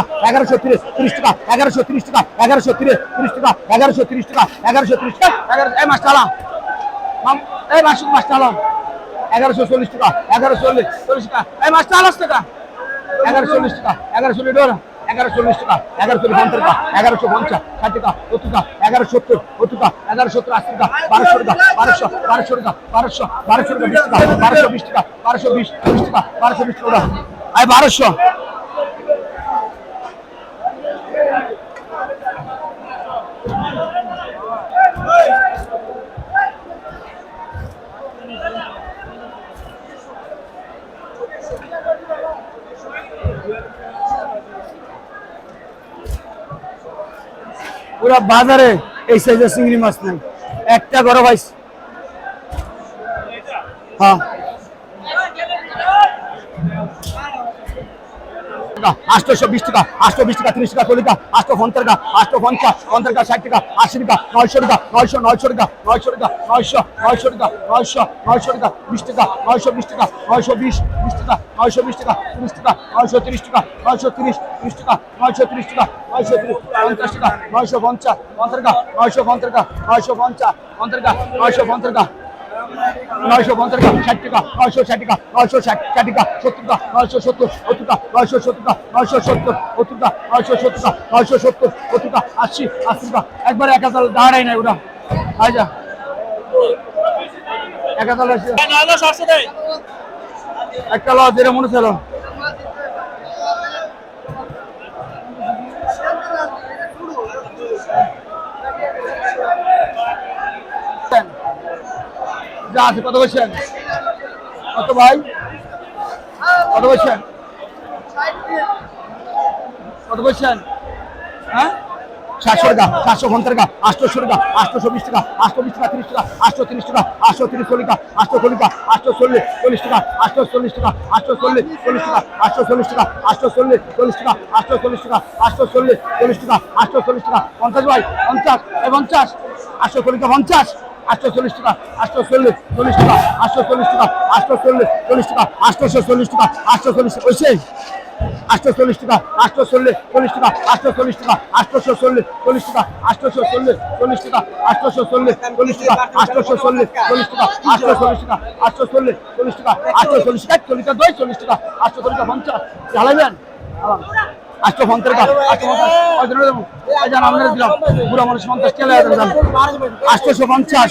টাকা এগারোশো তিরিশ তিরিশ টাকা এগারোশো তিরিশ টাকা এগারোশো তিরিশ তিরিশ টাকা এগারোশো তিরিশ টাকা এগারোশো তিরিশ টাকা এগারো এই চালা মাম- এই মাস মাস চালা এগারোশো চল্লিশ টাকা এগারোশো চল্লিশ টাকা এই চালাস টাকা এগারোশো চল্লিশ টাকা এগারোশো লিটার চল্লিশ টাকা এগারোশো পঞ্চাশ টাকা এগারোশো পঞ্চাশ ষাট টাকা সত্তর টাকা এগারোশো সত্তর টাকা এগারোশো সত্তর আশি টাকা বারোশো টাকা বারোশো বারোশো টাকা বারোশো বারোশো টাকা বিশ টাকা বারোশো বিশ টাকা বারোশো বিশ বিশ টাকা বারোশো বিশ টাকা আয় বারোশো পুরা বাজারে এই সাইজের চিংড়ি মাছ নেই। একটা গরম পাইছি। হ্যাঁ। আটশো বিশ টাকা আটশো বিশ টাকা ত্রিশ টাকা চল্লিশ টাকা আটশো পঞ্চাশ টাকা আটশো পঞ্চাশ পঞ্চাশ টাকা ষাট টাকা আশি টাকা নয়শো টাকা নয়শো নয়শো টাকা নয়শো টাকা নয়শো নয়শো টাকা নয়শো নয়শো টাকা বিশ টাকা নয়শো বিশ টাকা নয়শো বিশ বিশ টাকা নয়শো বিশ টাকা ত্রিশ টাকা নয়শো ত্রিশ টাকা নয়শো ত্রিশ ত্রিশ টাকা নয়শো ত্রিশ টাকা নয়শো পঞ্চাশ টাকা নয়শো পঞ্চাশ পঞ্চাশ টাকা নয়শো পঞ্চাশ টাকা নয়শো পঞ্চাশ পঞ্চাশ টাকা নয়শো পঞ্চাশ টাকা নয়শো পঞ্চাশ টাকা ষাট টাকা নয়শো ষাট টাকা নয়শো ষাট ষাট টাকা সত্তর টাকা নয়শো সত্তর সত্তর টাকা নয়শো সত্তর টাকা নয়শো সত্তর সত্তর টাকা নয়শো সত্তর টাকা নয়শো সত্তর সত্তর টাকা আশি আশি টাকা। একবার এক হাজার দাঁড়াই নাই ওটা। আচ্ছা এক হাজার একটা লস যেটা মনে ছিল যা আছে কত বলছেন কত ভাই কত বলছেন কত বলছেন হ্যাঁ সাতশো টাকা সাতশো পঞ্চাশ টাকা আটশোশো টাকা আটশোশো বিশ টাকা আটশো বিশ টাকা তিরিশ টাকা আটশো তিরিশ টাকা আটশো তিরিশ চল্লিশ টাকা আটশো চল্লিশ টাকা আটশো চল্লিশ চল্লিশ টাকা আটশো চল্লিশ টাকা আটশো চল্লিশ চল্লিশ টাকা আটশো চল্লিশ টাকা আটশো চল্লিশ চল্লিশ টাকা আটশো চল্লিশ টাকা আটশো চল্লিশ চল্লিশ টাকা আটশো চল্লিশ টাকা পঞ্চাশ ভাই পঞ্চাশ পঞ্চাশ আটশো চল্লিশ পঞ্চাশ আটশো চল্লিশ টাকা আটশো চল্লিশ চল্লিশ টাকা আটশো চল্লিশ টাকা আটশো চল্লিশ চল্লিশ টাকা আটশোশো চল্লিশ টাকা আটশো চল্লিশ ওইসে আটশো চল্লিশ টাকা আটশো চল্লিশ চল্লিশ টাকা আটশো চল্লিশ টাকা আটশোশো চল্লিশ চল্লিশ টাকা আটশোশো চল্লিশ চল্লিশ টাকা আটশোশো চল্লিশ চল্লিশ টাকা আটশোশো চল্লিশ চল্লিশ টাকা আটশো চল্লিশ টাকা আটশো চল্লিশ চল্লিশ টাকা আটশো চল্লিশ টাকা চল্লিশ টাকা দই চল্লিশ টাকা আটশো চল্লিশ টাকা পঞ্চাশ জ্বালাবেন আটশো পঞ্চাশ যান আপনারা দিলাম। পুরো মানুষ পঞ্চাশ টাকা আটশোশো পঞ্চাশ।